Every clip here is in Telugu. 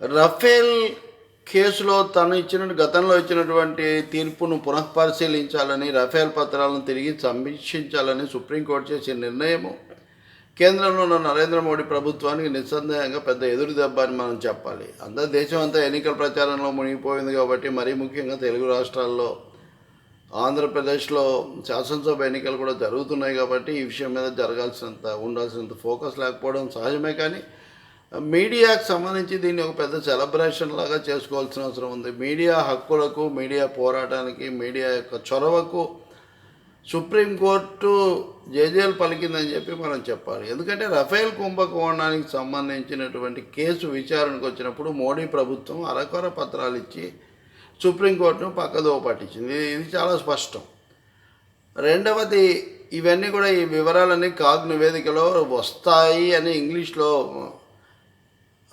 రఫేల్ కేసులో తను ఇచ్చిన గతంలో ఇచ్చినటువంటి తీర్పును పునఃపరిశీలించాలని రఫేల్ పత్రాలను తిరిగి సమీక్షించాలని సుప్రీంకోర్టు చేసిన నిర్ణయము. కేంద్రంలో ఉన్న నరేంద్ర మోడీ ప్రభుత్వానికి నిస్సందేహంగా పెద్ద ఎదురు దెబ్బ అని మనం చెప్పాలి. అందరు దేశం అంతా ఎన్నికల ప్రచారంలో మునిగిపోయింది కాబట్టి మరీ ముఖ్యంగా తెలుగు రాష్ట్రాల్లో ఆంధ్రప్రదేశ్లో శాసనసభ ఎన్నికలు కూడా జరుగుతున్నాయి కాబట్టి ఈ విషయం మీద జరగాల్సినంత ఉండాల్సినంత ఫోకస్ లేకపోవడం సహజమే కానీ మీడియాకు సంబంధించి దీన్ని ఒక పెద్ద సెలబ్రేషన్ లాగా చేసుకోవాల్సిన అవసరం ఉంది. మీడియా హక్కులకు మీడియా పోరాటానికి మీడియా యొక్క చొరవకు సుప్రీంకోర్టు జేజేలు పలికిందని చెప్పి మనం చెప్పాలి. ఎందుకంటే రఫేల్ కుంభకోణానికి సంబంధించినటువంటి కేసు విచారణకు వచ్చినప్పుడు మోడీ ప్రభుత్వం అరకొర పత్రాలు ఇచ్చి సుప్రీంకోర్టును పక్కదో పట్టించింది. ఇది చాలా స్పష్టం. రెండవది ఇవన్నీ కూడా ఈ వివరాలన్నీ కాగ్ నివేదికలో వస్తాయి అని ఇంగ్లీష్లో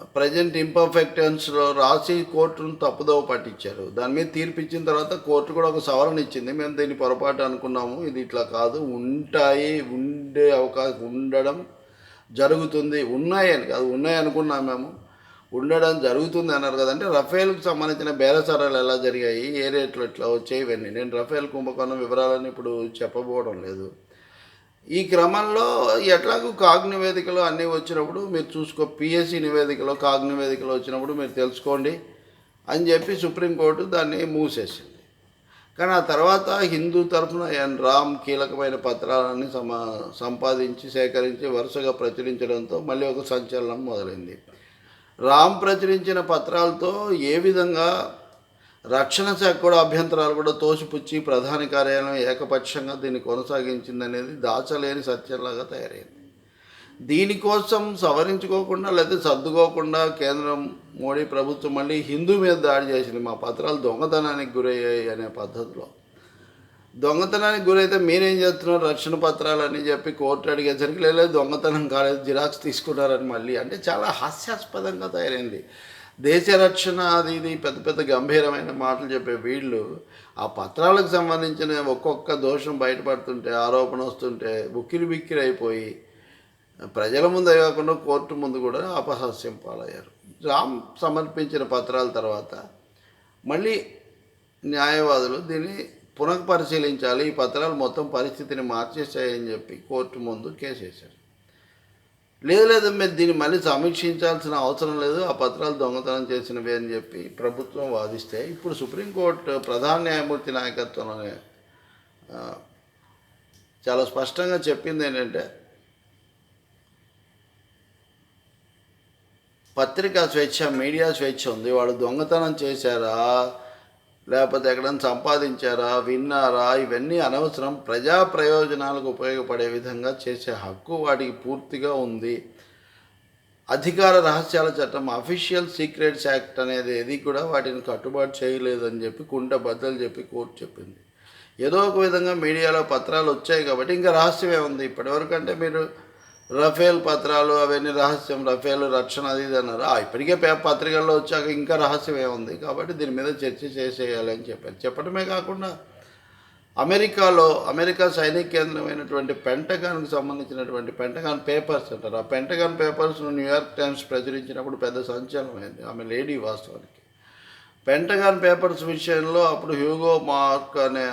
ప్రజెంట్ ఇంపర్ఫెక్టెన్స్లో రాసి కోర్టును తప్పుదోవ పట్టించారు. దాని మీద తీర్పు ఇచ్చిన తర్వాత కోర్టు కూడా ఒక సవరణ ఇచ్చింది. మేము దీన్ని పొరపాటు అనుకున్నాము. ఇది ఇట్లా కాదు. ఉంటాయి ఉండే అవకాశం ఉండడం జరుగుతుంది. ఉన్నాయి అని కాదు. ఉన్నాయి అనుకున్నాం మేము. ఉండడం జరుగుతుంది అన్నారు కదంటే రఫేల్కి సంబంధించిన బేరసారాలు ఎలా జరిగాయి? ఏ రేట్లు ఇట్లా వచ్చాయి ఇవన్నీ? నేను రఫేల్ కుంభకోణం వివరాలను ఇప్పుడు చెప్పబోవడం లేదు. ఈ క్రమంలో ఎట్లాగూ కాగ్ నివేదికలు అన్నీ వచ్చినప్పుడు మీరు చూసుకో పిఎస్సి నివేదికలో కాగ్ నివేదికలు వచ్చినప్పుడు మీరు తెలుసుకోండి అని చెప్పి సుప్రీంకోర్టు దాన్ని మూసేసింది. కానీ ఆ తర్వాత హిందూ తరఫున ఎన్ రామ్ కీలకమైన పత్రాలన్నీ సమా సంపాదించి సేకరించి వరుసగా ప్రచురించడంతో మళ్ళీ ఒక సంచలనం మొదలైంది. రామ్ ప్రచురించిన పత్రాలతో ఏ విధంగా రక్షణ శాఖ కూడా అభ్యంతరాలు కూడా తోసిపుచ్చి ప్రధాని కార్యాలయం ఏకపక్షంగా దీన్ని కొనసాగించిందనేది దాచలేని సత్యంలాగా తయారైంది. దీనికోసం సవరించుకోకుండా లేకపోతే సర్దుకోకుండా కేంద్రం మోడీ ప్రభుత్వం మళ్ళీ హిందూ మీద దాడి చేసింది. మా పత్రాలు దొంగతనానికి గురయ్యాయి అనే పద్ధతిలో. దొంగతనానికి గురైతే మీరేం చేస్తున్నారు? రక్షణ పత్రాలు అని చెప్పి కోర్టు అడిగేసరికి లేదు దొంగతనం కాలేదు జిరాక్స్ తీసుకున్నారని మళ్ళీ. అంటే చాలా హాస్యాస్పదంగా తయారైంది. దేశ రక్షణ అది ఇది పెద్ద పెద్ద గంభీరమైన మాటలు చెప్పే వీళ్ళు ఆ పత్రాలకు సంబంధించిన ఒక్కొక్క దోషం బయటపడుతుంటే ఆరోపణ వస్తుంటే ఉక్కిరి బిక్కిరి అయిపోయి ప్రజల ముందే కాకుండా కోర్టు ముందు కూడా అపహాస్యం పాలయ్యారు. రామ్ సమర్పించిన పత్రాల తర్వాత మళ్ళీ న్యాయవాదులు దీన్ని పునఃపరిశీలించాలి ఈ పత్రాలు మొత్తం పరిస్థితిని మార్చేస్తాయని చెప్పి కోర్టు ముందు కేసు వేశారు లేదు లేదు మీరు దీన్ని మళ్ళీ సమీక్షించాల్సిన అవసరం లేదు. ఆ పత్రాలు దొంగతనం చేసినవి అని చెప్పి ప్రభుత్వం వాదిస్తే ఇప్పుడు సుప్రీంకోర్టు ప్రధాన న్యాయమూర్తి నాయకత్వంలోనే చాలా స్పష్టంగా చెప్పింది ఏంటంటే పత్రికా స్వేచ్ఛ మీడియా స్వేచ్ఛ ఉంది. వాళ్ళు దొంగతనం చేశారా? లేకపోతే ఎక్కడైనా సంపాదించారా విన్నారా ఇవన్నీ అనవసరం. ప్రజా ప్రయోజనాలకు ఉపయోగపడే విధంగా చేసే హక్కు వాటికి పూర్తిగా ఉంది. అధికార రహస్యాల చట్టం అఫీషియల్ సీక్రెట్స్ యాక్ట్ అనేది ఏది కూడా వాటిని కట్టుబాటు చేయలేదని చెప్పి కుంట బద్దలు చెప్పి కోర్టు చెప్పింది. ఏదో ఒక విధంగా మీడియాలో పత్రాలు వచ్చాయి కాబట్టి ఇంకా రహస్యమే ఉంది. ఇప్పటివరకు అంటే మీరు రఫేల్ పత్రాలు అవన్నీ రహస్యం రఫేల్ రక్షణ అది ఇది అన్నారు. ఇప్పటికే పే పత్రికల్లో వచ్చాక ఇంకా రహస్యమే ఉంది కాబట్టి దీని మీద చర్చ చేసేయాలి అని చెప్పారు. చెప్పడమే కాకుండా అమెరికాలో అమెరికా సైనిక కేంద్రమైనటువంటి పెంటగాన్కి సంబంధించినటువంటి పెంటగాన్ పేపర్స్ అంటారు. ఆ Pentagon papers New York Times ప్రచురించినప్పుడు పెద్ద సంచలనమైంది ఆమె లేడీ వాస్తవానికి. పెంటగాన్ పేపర్స్ విషయంలో అప్పుడు హ్యూగో మార్క్ అనే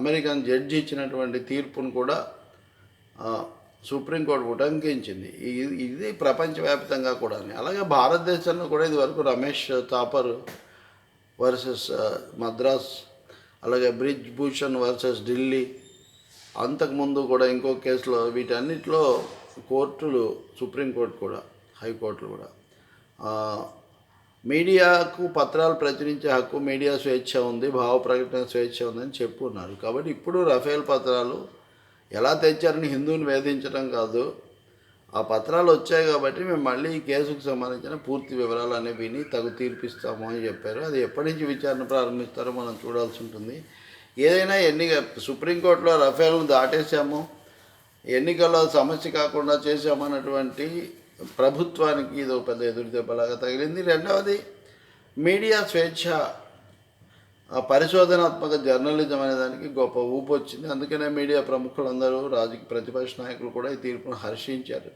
అమెరికన్ జడ్జి ఇచ్చినటువంటి తీర్పును కూడా సుప్రీంకోర్టు ఉటంకించింది. ఇది ప్రపంచవ్యాప్తంగా కూడా అలాగే భారతదేశంలో కూడా ఇదివరకు రమేష్ తాపర్ వర్సెస్ మద్రాస్ అలాగే బ్రిజ్ భూషణ్ వర్సెస్ ఢిల్లీ అంతకుముందు కూడా ఇంకో కేసులో వీటన్నిటిలో కోర్టులు సుప్రీంకోర్టు కూడా హైకోర్టులు కూడా. మీడియాకు పత్రాలు ప్రచురించే హక్కు మీడియా స్వేచ్ఛ ఉంది భావ ప్రకటన స్వేచ్ఛ ఉందని చెప్పున్నారు. కాబట్టి ఇప్పుడు రఫేల్ పత్రాలు ఎలా తెచ్చారని హిందువుని వేధించడం కాదు. ఆ పత్రాలు వచ్చాయి కాబట్టి మేము మళ్ళీ ఈ కేసుకు సంబంధించిన పూర్తి వివరాలు అనేవి విని తగు తీర్పిస్తాము అని చెప్పారు. అది ఎప్పటి నుంచి విచారణ ప్రారంభిస్తారో మనం చూడాల్సి ఉంటుంది. ఏదైనా ఎన్నిక సుప్రీంకోర్టులో రఫేల్ను దాటేసాము ఎన్నికల్లో సమస్య కాకుండా చేశామన్నటువంటి ప్రభుత్వానికి ఇది ఒక పెద్ద ఎదురు దెబ్బలాగా తగిలింది. రెండవది మీడియా స్వేచ్ఛ పరిశోధనాత్మక జర్నలిజం అనే దానికి గొప్ప ఊపు వచ్చింది. అందుకనే మీడియా ప్రముఖులందరూ రాజకీయ ప్రతిపక్ష నాయకులు కూడా ఈ తీర్పును హర్షించారు.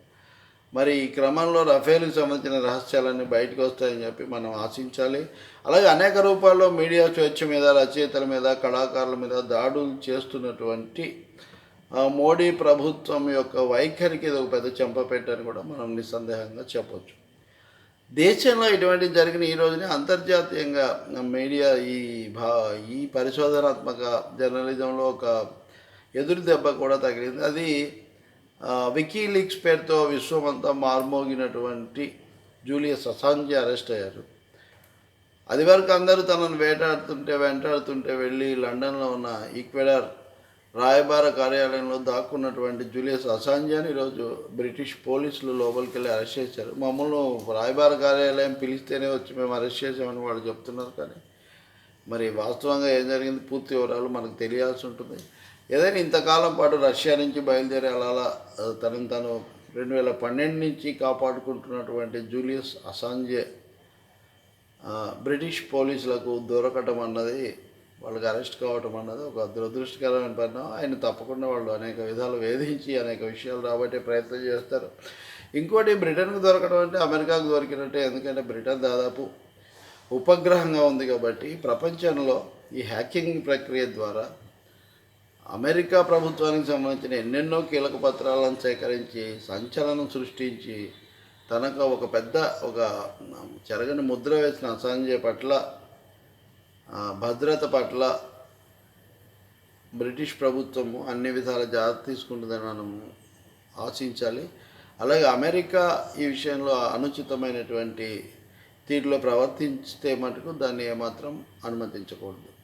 మరి ఈ క్రమంలో రఫేల్కి సంబంధించిన రహస్యాలన్నీ బయటకు వస్తాయని చెప్పి మనం ఆశించాలి. అలాగే అనేక రూపాల్లో మీడియా స్వేచ్ఛ మీద రచయితల మీద కళాకారుల మీద దాడులు చేస్తున్నటువంటి మోడీ ప్రభుత్వం యొక్క వైఖరికి ఇది ఒక పెద్ద చెంపపెట్టని కూడా మనం నిస్సందేహంగా చెప్పొచ్చు. దేశంలో ఇటువంటి జరిగిన ఈ రోజున అంతర్జాతీయంగా మీడియా ఈ భా ఈ పరిశోధనాత్మక జర్నలిజంలో ఒక ఎదురు దెబ్బ కూడా తగిలింది. అది వికీలీక్స్ పేరుతో విశ్వమంతా మార్మోగినటువంటి జూలియస్ అసాంజి అరెస్ట్ అయ్యారు. అది వరకు అందరూ తనను వేటాడుతుంటే వెంటాడుతుంటే వెళ్ళి లండన్లో ఉన్న ఈక్వెడార్ రాయబార కార్యాలయంలో దాక్కున్నటువంటి జూలియస్ అసాంజాని ఈరోజు బ్రిటిష్ పోలీసులు లోపలికి వెళ్ళి అరెస్ట్ చేశారు. మమ్మల్ని రాయబార కార్యాలయం పిలిస్తేనే వచ్చి మేము అరెస్ట్ చేసామని వాళ్ళు చెప్తున్నారు కానీ మరి వాస్తవంగా ఏం జరిగింది? పూర్తి వివరాలు మనకు తెలియాల్సి ఉంటుంది. ఏదైనా ఇంతకాలం పాటు రష్యా నుంచి బయలుదేరి అలా అలా తనను తను రెండు వేల పన్నెండు నుంచి కాపాడుకుంటున్నటువంటి జూలియస్ అసాంజే బ్రిటిష్ పోలీసులకు దొరకటం అన్నది వాళ్ళకి అరెస్ట్ కావటం అన్నది ఒక దురదృష్టకరమైన పరిణామం. ఆయన తప్పకుండా వాళ్ళు అనేక విధాలు వేధించి అనేక విషయాలు రాబట్టే ప్రయత్నం చేస్తారు. ఇంకోటి బ్రిటన్కు దొరకడం అంటే అమెరికాకు దొరికినట్టే ఎందుకంటే బ్రిటన్ దాదాపు ఉపగ్రహంగా ఉంది కాబట్టి ప్రపంచంలో ఈ హ్యాకింగ్ ప్రక్రియ ద్వారా అమెరికా ప్రభుత్వానికి సంబంధించిన ఎన్నెన్నో కీలక పత్రాలను సేకరించి సంచలనం సృష్టించి తనకు ఒక పెద్ద ఒక చెరగని ముద్ర వేసిన అసాంజే పట్ల భద్రత పట్ల బ్రిటిష్ ప్రభుత్వము అన్ని విధాల జాగ్రత్త తీసుకుంటుందని మనము ఆశించాలి. అలాగే అమెరికా ఈ విషయంలో అనుచితమైనటువంటి తీరులో ప్రవర్తిస్తే మటుకు దాన్ని ఏమాత్రం అనుమతించకూడదు.